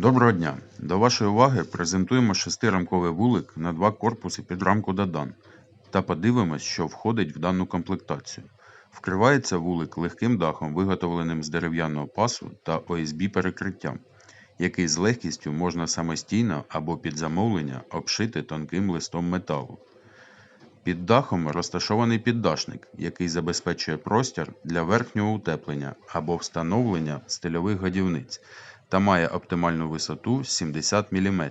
Доброго дня! До вашої уваги презентуємо шестирамковий вулик на два корпуси під рамку Дадан та подивимось, що входить в дану комплектацію. Вкривається вулик легким дахом, виготовленим з дерев'яного пасу та ОСБ перекриттям, який з легкістю можна самостійно або під замовлення обшити тонким листом металу. Під дахом розташований піддашник, який забезпечує простір для верхнього утеплення або встановлення стильових годівниць та має оптимальну висоту 70 мм.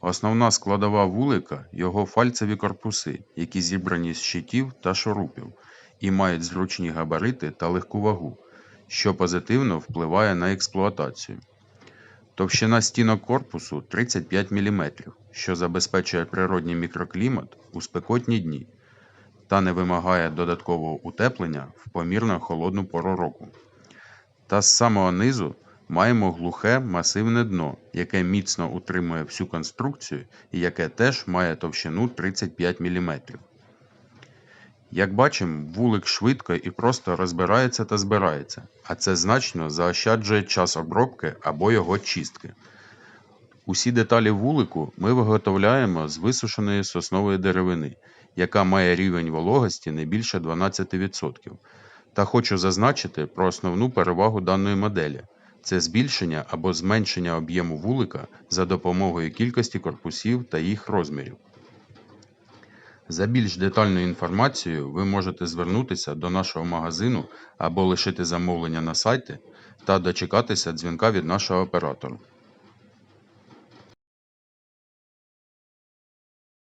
Основна складова вулика його фальцеві корпуси, які зібрані з щитів та шурупів і мають зручні габарити та легку вагу, що позитивно впливає на експлуатацію. Товщина стінок корпусу 35 мм, що забезпечує природній мікроклімат у спекотні дні та не вимагає додаткового утеплення в помірно холодну пору року. Та з самого низу маємо глухе масивне дно, яке міцно утримує всю конструкцію і яке теж має товщину 35 мм. Як бачимо, вулик швидко і просто розбирається та збирається, а це значно заощаджує час обробки або його чистки. Усі деталі вулику ми виготовляємо з висушеної соснової деревини, яка має рівень вологості не більше 12%. Та хочу зазначити про основну перевагу даної моделі це збільшення або зменшення об'єму вулика за допомогою кількості корпусів та їх розмірів. За більш детальною інформацією ви можете звернутися до нашого магазину або лишити замовлення на сайті та дочекатися дзвінка від нашого оператора.